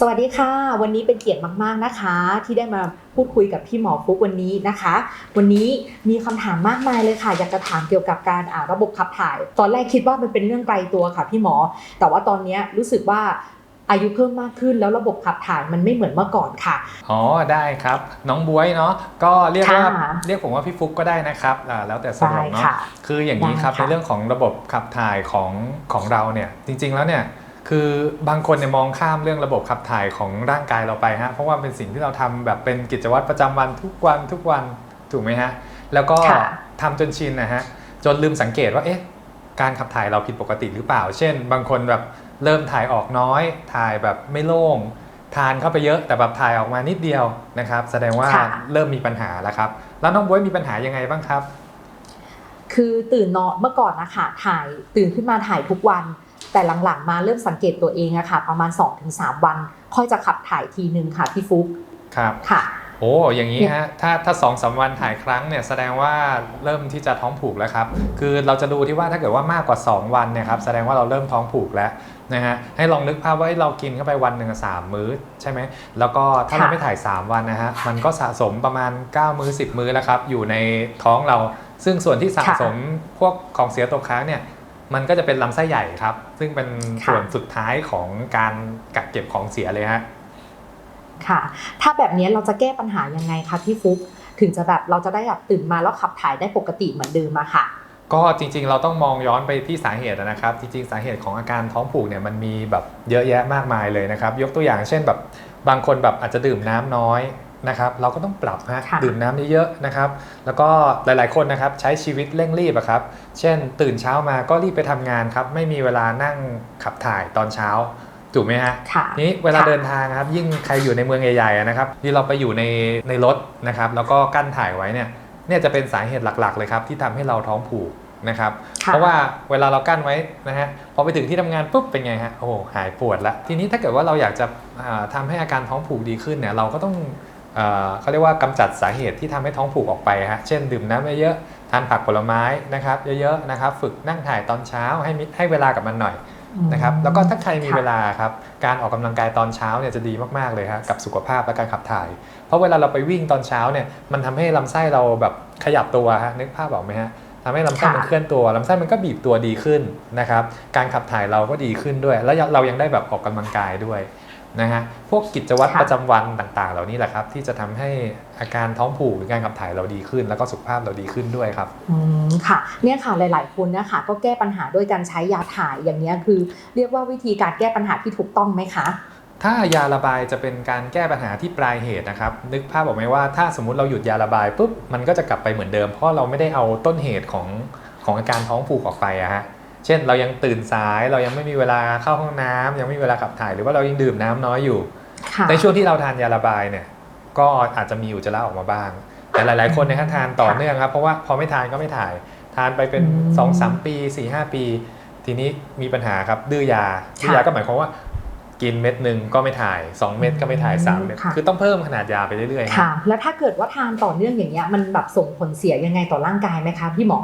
สวัสดีค่ะ วันนี้เป็นเกียรติมาก ๆนะคะ ที่ได้มาพูดคุยกับพี่หมอฟุกวันนี้นะคะ วันนี้มีคำถามมากมายเลยค่ะ อยากจะถามเกี่ยวกับการอ่าระบบขับถ่าย ตอนแรกคิดว่ามันเป็นเรื่องไกลตัวค่ะพี่หมอ แต่ว่าตอนเนี้ยรู้สึกว่าอายุเพิ่มมากขึ้นแล้วระบบขับถ่ายมันไม่เหมือนเมื่อก่อนค่ะ อ๋อได้ครับ น้องบวยเนาะก็เรียกว่าค่ะเรียกผมว่าพี่ฟุกก็ได้นะครับอ่าแล้วแต่สะดวกได้เนาะค่ะคืออย่างนี้ครับได้ค่ะในเรื่องของระบบขับถ่ายของของเราเนี่ยจริง ๆแล้วเนี่ย คือบางคนเนี่ยมองข้ามเรื่องระบบขับถ่ายของร่างกายเราไปฮะเพราะว่าเป็นสิ่งที่เราทำแบบเป็นกิจวัตรประจำวันทุกวันทุกวันถูกไหมฮะแล้วก็ค่ะทำจนชินนะฮะจนลืมสังเกตว่าเอ๊ะการขับถ่ายเราผิดปกติหรือเปล่า เช่น บางคนแบบเริ่มถ่ายออกน้อย ถ่ายแบบไม่โล่ง ทานเข้าไปเยอะแต่แบบถ่ายออกมานิดเดียวนะครับ แสดงว่าเริ่มมีปัญหาแล้วครับ แล้วน้องบ๊วยมีปัญหายังไงบ้างครับ คือตื่นนอนเมื่อก่อนนะคะถ่ายตื่นขึ้นมาถ่ายทุกวัน แต่หลังๆมาเริ่มสังเกตตัวเองอะค่ะ ประมาณ 2-3 วัน ค่อยจะขับถ่ายทีนึงค่ะพี่ฟุกครับค่ะโอ้อย่างนี้ฮะถ้าถ้าสองสามวันถ่ายครั้งเนี่ยแสดงว่าเริ่มที่จะท้องผูกแล้วครับ คือเราจะดูที่ว่าถ้าเกิดว่ามากกว่า 2 วันเนี่ยครับแสดงว่าเราเริ่มท้องผูกแล้วนะฮะให้ลองนึกภาพว่าเอ้ยเรากินเข้าไปวันหนึ่งอะสามมื้อใช่ไหมแล้วก็ถ้าเราค่ะไม่ถ่าย 3 วันนะฮะมันก็สะสมประมาณ 9 มื้อ 10 มื้อแล้วครับอยู่ในท้องเรา ซึ่งส่วนที่สะสมพวกของเสียตกค้างเนี่ย มันก็จะเป็นลำไส้ใหญ่ครับ ซึ่งเป็นส่วนสุดท้ายของการกักเก็บของเสียเลยฮะค่ะ ถ้าแบบนี้เราจะแก้ปัญหายังไงคะพี่ฟุกถึงจะแบบเราจะได้แบบตื่นมาแล้วขับถ่ายได้ปกติเหมือนเดิมอะค่ะ ก็จริงๆ เราต้องมองย้อนไปที่สาเหตุนะครับ จริงๆ สาเหตุของอาการท้องผูกเนี่ยมันมีแบบเยอะแยะมากมายเลยนะครับ ยกตัวอย่างเช่นแบบบางคนแบบอาจจะดื่มน้ำน้อย นะครับเราก็ต้องปรับฮะค่ะดื่มน้ำเยอะๆนะครับ แล้วก็หลายๆคนนะครับใช้ชีวิตเร่งรีบอะครับ เช่น ตื่นเช้ามาก็รีบไปทำงานครับ ไม่มีเวลานั่งขับถ่ายตอนเช้าถูกไหมฮะ ค่ะ นี้เวลาค่ะ เดินทางครับยิ่งใครอยู่ในเมืองใหญ่ๆนะครับที่เราไปอยู่ในในรถนะครับแล้วก็กั้นถ่ายไว้เนี่ยเนี่ยจะเป็นสาเหตุหลักๆ เลยครับที่ทำให้เราท้องผูกนะครับ ค่ะเพราะว่าเวลาเรากั้นไว้นะฮะพอไปถึงที่ทำงานปุ๊บเป็นไงฮะโอ้โหหายปวดละทีนี้ถ้าเกิดว่าเราอยากจะอ่าทำาให้อาการท้องผูกดีขึ้นเนี่ยเราก็ต้อง เอ่อเขาเรียกว่ากำจัดสาเหตุที่ทำให้ท้องผูกออกไปฮะเช่นดื่มน้ำเยอะๆทานผักผลไม้นะครับเยอะๆนะครับ ฝึกนั่งถ่ายตอนเช้าให้มิให้เวลากับมันหน่อยนะครับแล้วก็ถ้าใครมีค่ะเวลาครับการออกกำลังกายตอนเช้าเนี่ยจะดีมากๆเลยครับกับสุขภาพและการขับถ่าย เพราะเวลาเราไปวิ่งตอนเช้าเนี่ยมันทำให้ลำไส้เราแบบขยับตัวฮะนึกภาพออกไหมฮะทำให้ลำไส้ค่ะมันเคลื่อนตัวลำไส้มันก็บีบตัวดีขึ้นนะครับการขับถ่ายเราก็ดีขึ้นด้วย แล้วเรายังได้แบบออกกำลังกายด้วย นะฮะพวกกิจวัตรค่ะประจำวันต่างๆ เหล่านี้แหละครับ ที่จะทำให้อาการท้องผูกหรือการขับถ่ายเราดีขึ้น แล้วก็สุขภาพเราดีขึ้นด้วยครับอืมค่ะเนี่ยค่ะหลาย ๆ คนเนะคะก็แก้ปัญหาด้วยการใช้ยาถ่ายอย่างเนี้ยคือ เรียกว่าวิธีการแก้ปัญหาที่ถูกต้องไหมคะถ้ายาระบายจะเป็นการแก้ปัญหาที่ปลายเหตุนะครับ นึกภาพออกไหมว่าถ้าสมมุติเราหยุดยาระบายปุ๊บมันก็จะกลับไปเหมือนเดิม เพราะเราไม่ได้เอาต้นเหตุของของอาการท้องผูกออกไปอะฮะ เช่นเรายังตื่นสายเรายังไม่มีเวลาเข้าห้องน้ำยังไม่มีเวลาขับถ่ายหรือว่าเรายังดื่มน้ำน้อยอยู่ค่ะในช่วงที่เราทานยาระบายเนี่ยก็อาจจะมีอุจจาระออกมาบ้าง แต่หลาย ๆ คนเนยครับทานต่อเนื่องครับเพราะว่าพอไม่ทานก็ไม่ถ่าย ทานไปเป็นอืม2-3 ปี 4-5 ปี ทีนี้มีปัญหาครับดื้อยาดื้อยาก็หมายความว่ากินเม็ดหนึ่งก็ไม่ถ่าย 2 เม็ดก็ไม่ถ่าย 3 เม็ดค่ะคือต้องเพิ่มขนาดยาไปเรื่อยๆครับค่ะแล้วถ้าเกิดว่าทานต่อเนื่องอย่างเงี้ยมันแบบส่งผลเสียยังไงต่อร่างกายไหมคะพี่หมอ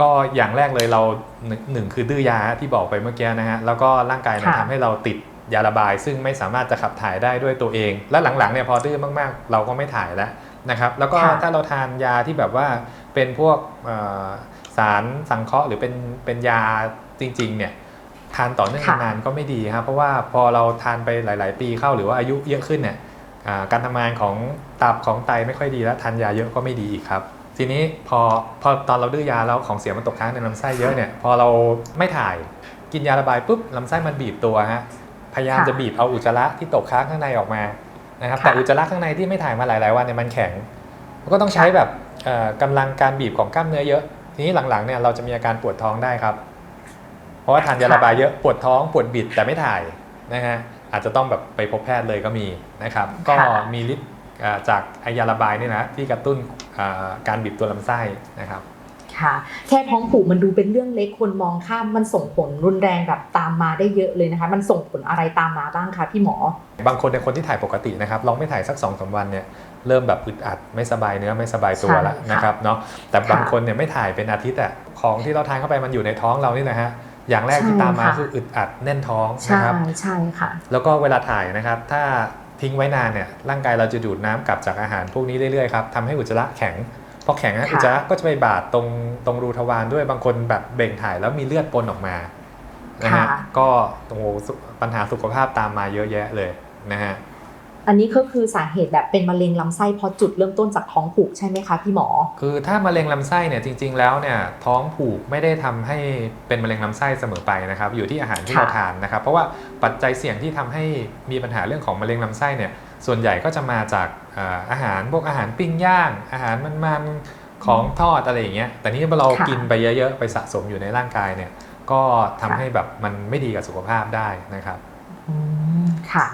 ก็อย่างแรกเลยเราหนึ่งหนึ่งคือดื้อยาที่บอกไปเมื่อกี้นะฮะแล้วก็ร่างกายเนี่ยค่ะ ทำให้เราติดยาระบาย ซึ่งไม่สามารถจะขับถ่ายได้ด้วยตัวเอง และหลังๆเนี่ยพอดื้อมากๆ เราก็ไม่ถ่ายแล้วนะครับ แล้วก็ค่ะ ถ้าเราทานยาที่แบบว่าเป็นพวกเอ่อสารสังเคราะห์หรือเป็นเป็นยาจริงๆเนี่ยทานต่อเนื่องค่ะ นานๆก็ไม่ดีครับเพราะว่าพอเราทานไปหลาย ๆ ปีเข้าหรือว่าอายุเยอะขึ้นเนี่ยอ่าการทำงานของตับของไตไม่ค่อยดีแล้วทานยาเยอะก็ไม่ดีอีกครับ ทีนี้พอพอตอนเราดื้อยาแล้วของเสียมันตกค้างในลำไส้เยอะเนี่ยพอเราไม่ถ่ายกินยาระบายปุ๊บลำไส้มันบีบตัวฮะพยายามค่ะจะบีบเอาอุจจาระที่ตกค้างข้างในออกมานะครับค่ะแต่อุจจาระข้างในที่ไม่ถ่ายมาหลาย ๆ วันเนี่ยมันแข็งมันก็ต้องใช้แบบเอ่อกำลังการบีบของกล้ามเนื้อเยอะ ทีนี้หลัง ๆ เนี่ยเราจะมีอาการปวดท้องได้ครับ เพราะว่าทานยาระบายเยอะปวดท้องปวดบิดแต่ไม่ถ่ายนะฮะอาจจะต้องแบบไปพบแพทย์เลยก็มีนะครับ ก็ค่ะมีฤทธิ์อ่า จากไอยาระบายนี่นะที่กระตุ้นอ่าการบีบตัวลำไส้นะครับค่ะแค่ท้องผูกมันดูเป็นเรื่องเล็กคนมองข้ามมันส่งผลรุนแรงแบบตามมาได้เยอะเลยนะคะ มันส่งผลอะไรตามมาบ้างคะพี่หมอ บางคนในคนที่ถ่ายปกตินะครับลองไม่ถ่ายสัก2อสวันเนี่ยเริ่มแบบอึดอัดไม่สบายเนื้อไม่สบายตัวแล้วใช่ค่ะนะครับเนาะแต่บางค่ะคนเนี่ยไม่ถ่ายเป็นอาทิตย์อะของที่เราทานเข้าไปมันอยู่ในท้องเรานี่แหละฮะอย่างแรกที่ใช่ตามมาค่ะคืออึดอัดแน่นท้องใช่นะครับใช่ค่ะ แล้วก็เวลาถ่ายนะครับถ้า ทิ้งไว้นานเนี่ยร่างกายเราจะดูดน้ำกลับจากอาหารพวกนี้เรื่อยๆครับทำให้อุจจาระแข็งพอแข็งอะค่ะอุจจาระก็จะไปบาดตรงตรงรูทวารด้วยบางคนแบบเบ่งถ่ายแล้วมีเลือดปนออกมานะฮะค่ะก็โอ้โหสุปัญหาสุขภาพตามมาเยอะแยะเลยนะฮะ อันนี้ก็คือสาเหตุแบบเป็นมะเร็งลำไส้เพราะจุดเริ่มต้นจากท้องผูกใช่ไหมคะพี่หมอ คือถ้ามะเร็งลำไส้เนี่ยจริง ๆ แล้วเนี่ยท้องผูกไม่ได้ทำให้เป็นมะเร็งลำไส้เสมอไปนะครับ อยู่ที่อาหารที่ค่ะเราทานนะครับ เพราะว่าปัจจัยเสี่ยงที่ทำให้มีปัญหาเรื่องของมะเร็งลำไส้เนี่ยส่วนใหญ่ก็จะมาจากเอ่ออาหารพวกอาหารปิ้งย่าง อาหารมันๆของทอดอะไรอย่างเงี้ยแต่นี่เราค่ะกินไปเยอะๆไปสะสมอยู่ในร่างกายเนี่ยก็ทำค่ะให้แบบมันไม่ดีกับสุขภาพได้นะครับอืมค่ะ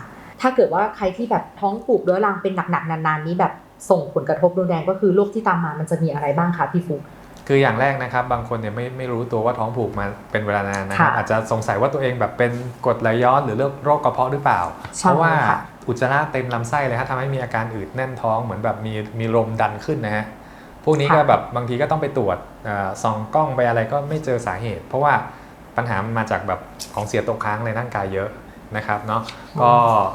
ถ้าเกิดว่าใครที่แบบท้องผูกเรื้อรังเป็นหนักๆนานๆนี้แบบส่งผลกระทบรุนแรงก็คือโรคที่ตามมามันจะมีอะไรบ้างคะพี่ฟุกคืออย่างแรกนะครับบางคนเนี่ยไม่ไม่รู้ตัวว่าท้องผูกมาเป็นเวลานานนะครับค่ะอาจจะสงสัยว่าตัวเองแบบเป็นกรดไหลย้อนหรือโรคโรคกระเพาะหรือเปล่าใช่เพราะว่าค่ะอุจจาระเต็มลำไส้เลยฮะทำให้มีอาการอืดแน่นท้องเหมือนแบบมีมีลมดันขึ้นนะฮะพวกนี้ก็ค่ะแบบบางทีก็ต้องไปตรวจเอ่อส่องกล้องไปอะไรก็ไม่เจอสาเหตุ เพราะว่าปัญหามันมาจากแบบของเสียตกค้างในร่างกายเยอะ นะครับเนาะก็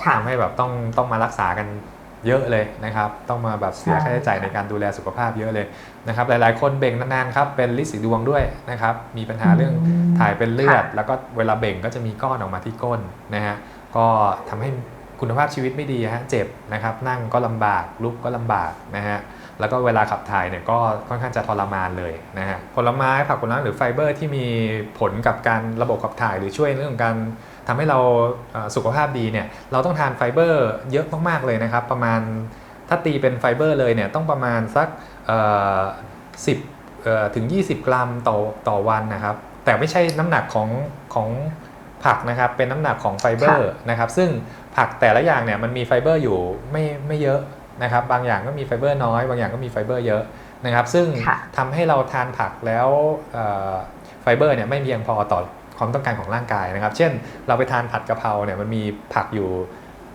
ค่ะทำให้แบบต้องต้องมารักษากันเยอะเลยนะครับ ต้องมาแบบเสียใช่ค่าใช้จ่ายในการดูแลสุขภาพเยอะเลยนะครับ หลายๆ คนเบ่งนานๆครับเป็นลินสีดวงด้วยนะครับ มีปัญหาเรื่องมถ่ายเป็นเลือดค่ะแล้วก็เวลาเบ่งก็จะมีก้อนออกมาที่ก้นนะฮะก็ทำให้คุณภาพชีวิตไม่ดีฮะเจ็บนะครับ นั่งก็ลำบากลุกก็ลำบากนะฮะแล้วก็เวลาขับถ่ายเนี่ยก็ค่อนข้างจะทรมานเลยนะฮะผลไม้ผักผลไม้หรือไฟเบอร์ที่มีผลกับการระบบขับถ่ายหรือช่วยในเรื่องของการ ทำให้เราเอ่อสุขภาพดีเนี่ยเราต้องทานไฟเบอร์เยอะมากๆเลยนะครับ ประมาณถ้าตีเป็นไฟเบอร์เลยเนี่ยต้องประมาณสักเอ่อ10เอ่อถึง 20 กรัมต่อต่อวันนะครับ แต่ไม่ใช่น้ำหนักของของผักนะครับ เป็นน้ำหนักของไฟเบอร์นะครับ ซึ่งผักแต่ละอย่างเนี่ยมันมีไฟเบอร์อยู่ไม่ไม่เยอะนะครับ บางอย่างก็มีไฟเบอร์น้อย บางอย่างก็มีไฟเบอร์เยอะนะครับ ซึ่งค่ะทำให้เราทานผักแล้วเอ่อไฟเบอร์เนี่ยไม่เพียงพอต่อ ความต้องการของร่างกายนะครับ เช่น เราไปทานผัดกะเพราเนี่ยมันมีผักอยู่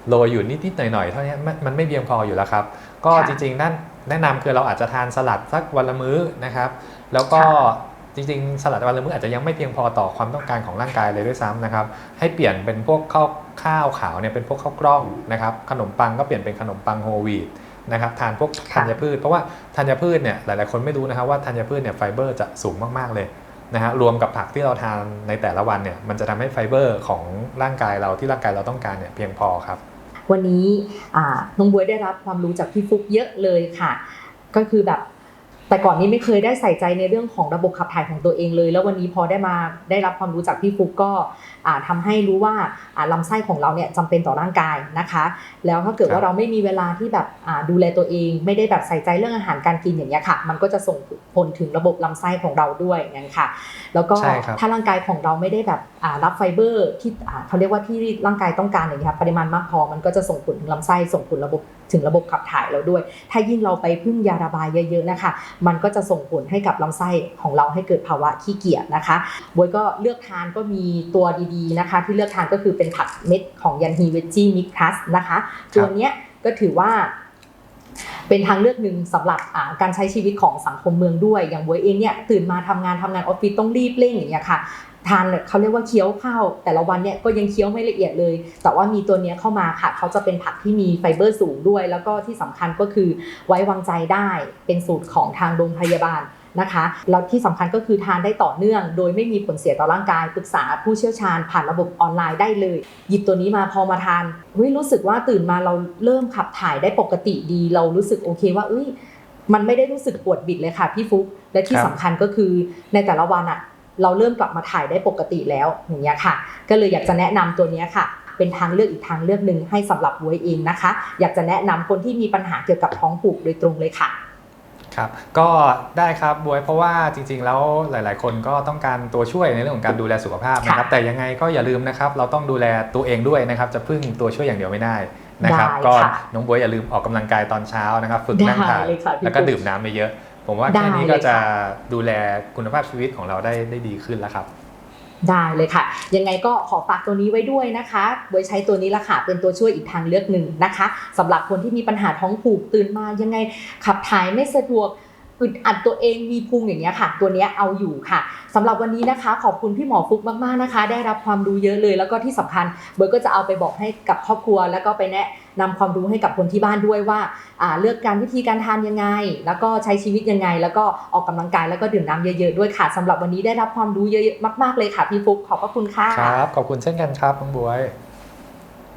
โรยอยู่นิดๆหน่อยๆเท่านี้มันมันไม่เพียงพออยู่แล้วครับ ก็ค่ะจริงๆนั่นแนะนำคือเราอาจจะทานสลัดสักวันละมื้อนะครับ แล้วก็ค่ะจริงๆ สลัดวันละมื้ออาจจะยังไม่เพียงพอต่อความต้องการของร่างกายเลยด้วยซ้ำนะครับ ให้เปลี่ยนเป็นพวกข้าวข้าวขาวเนี่ยเป็นพวกข้าวกล้องนะครับ ขนมปังก็เปลี่ยนเป็นขนมปังโฮลวีตนะครับทานพวกค่ะธัญพืช เพราะว่าธัญพืชเนี่ยหลายๆคนไม่รู้นะครับว่าธัญพืชเนี่ยไฟเบอร์จะสูงมากๆเลย นะฮะรวมกับผักที่เราทานในแต่ละวันเนี่ยมันจะทำให้ไฟเบอร์ของร่างกายเราที่ร่างกายเราต้องการเนี่ยเพียงพอครับ วันนี้น้องบวยได้รับความรู้จากพี่ฟุกเยอะเลยค่ะ ก็คือแบบ แต่ก่อนนี้ไม่เคยได้ใส่ใจในเรื่องของระบบขับถ่ายของตัวเองเลย แล้ววันนี้พอได้มาได้รับความรู้จากพี่ฟุกก็อ่าทำให้รู้ว่าอ่าลำไส้ของเราเนี่ยจำเป็นต่อร่างกายนะคะ แล้วถ้าเกิดครัว่าบเราไม่มีเวลาที่แบบอ่าดูแลตัวเอง ไม่ได้แบบใส่ใจเรื่องอาหารการกินอย่างเงี้ยค่ะ มันก็จะส่งผลถึงระบบลำไส้ของเราด้วยงั้นค่ะ แล้วก็ใช่ครับถ้าร่างกายของเราไม่ได้แบบอ่ารับไฟเบอร์ที่อ่าเขาเรียกว่าที่ร่างกายต้องการอย่างเงี้ยค่ะปริมาณมากพอมันก็จะส่งผลถึงลำไส้ส่งผลระบบ ถึงระบบขับถ่ายเราด้วย ถ้ายิ่งเราไปพึ่งยาระบายเยอะๆนะคะ มันก็จะส่งผลให้กับลำไส้ของเราให้เกิดภาวะขี้เกียจนะคะบวยก็เลือกทานก็มีตัวดีๆนะคะ ที่เลือกทานก็คือเป็นผักเม็ดของยันฮีเวจี้มิกพลัสนะคะ ตัวเนี้ยก็ถือว่า เป็นทางเลือกหนึ่งสำหรับการใช้ชีวิตของสังคมเมืองด้วย อย่างบวยเองเนี่ยตื่นมาทำงานทำงานออฟฟิศต้องรีบเร่งอย่างเงี้ยค่ะทานเขาเรียกว่าเคี้ยวข้าวแต่ละวันเนี่ยก็ยังเคี้ยวไม่ละเอียดเลย แต่ว่ามีตัวเนี้ยเข้ามาค่ะ เขาจะเป็นผักที่มีไฟเบอร์สูงด้วย แล้วก็ที่สำคัญก็คือไว้วางใจได้เป็นสูตรของทางโรงพยาบาล นะคะแล้วที่สำคัญก็คือทานได้ต่อเนื่อง โดยไม่มีผลเสียต่อร่างกายปรึกษาผู้เชี่ยวชาญผ่านระบบออนไลน์ได้เลย หยิบตัวนี้มาพอมาทานเฮ้ยรู้สึกว่าตื่นมาเราเริ่มขับถ่ายได้ปกติดี เรารู้สึกโอเคว่าเอ้ยมันไม่ได้รู้สึกปวดบิดเลยค่ะพี่ฟุกและที่ครับสำคัญก็คือในแต่ละวันอะเราเริ่มกลับมาถ่ายได้ปกติแล้วอย่างเงี้ยค่ะ ก็เลยอยากจะแนะนำตัวเนี้ยค่ะ เป็นทางเลือกอีกทางเลือกหนึ่งให้สำหรับบ๊วยเองนะคะ อยากจะแนะนำคนที่มีปัญหาเกี่ยวกับท้องผูกโดยตรงเลยค่ะ ครับก็ได้ครับบวยเพราะว่าจริง ๆ แล้วหลาย ๆ คนก็ต้องการตัวช่วยในเรื่องของการดูแลสุขภาพนะครับค่ะแต่ยังไงก็อย่าลืมนะครับ เราต้องดูแลตัวเองด้วยนะครับ จะพึ่งตัวช่วยอย่างเดียวไม่ได้นะครับ ได้ก็ค่ะน้องบวยอย่าลืมออกกำลังกายตอนเช้านะครับ ฝึกนั่งได้ถ่ายเลยค่ะพี่แล้วก็ปุ๊กดื่มน้ำไปเยอะผมว่าได้แค่นี้ก็เลยจะค่ะ ดูแลคุณภาพชีวิตของเราได้ได้ดีขึ้นแล้วครับ ได้เลยค่ะ ยังไงก็ขอฝากตัวนี้ไว้ด้วยนะคะไว้ใช้ตัวนี้ละค่ะเป็นตัวช่วยอีกทางเลือกหนึ่งนะคะสำหรับคนที่มีปัญหาท้องผูกตื่นมายังไงขับถ่ายไม่สะดวก อึดอัดตัวเองมีพุงอย่างเงี้ยค่ะ ตัวเนี้ยเอาอยู่ค่ะสำหรับวันนี้นะคะ ขอบคุณพี่หมอฟุกมากๆนะคะ ได้รับความรู้เยอะเลย แล้วก็ที่สำคัญเบิร์ก็จะเอาไปบอกให้กับครอบครัว แล้วก็ไปแนะนำความรู้ให้กับคนที่บ้านด้วยว่าเลือกการวิธีการทานยังไง แล้วก็ใช้ชีวิตยังไง แล้วก็ออกกำลังกายแล้วก็ดื่มน้ำเยอะๆด้วยค่ะสำหรับวันนี้ได้รับความรู้เยอะๆมาก ๆเลยค่ะพี่ฟุกขอบพระคุณค่ะครับขอบคุณเช่นกันครับน้องบวย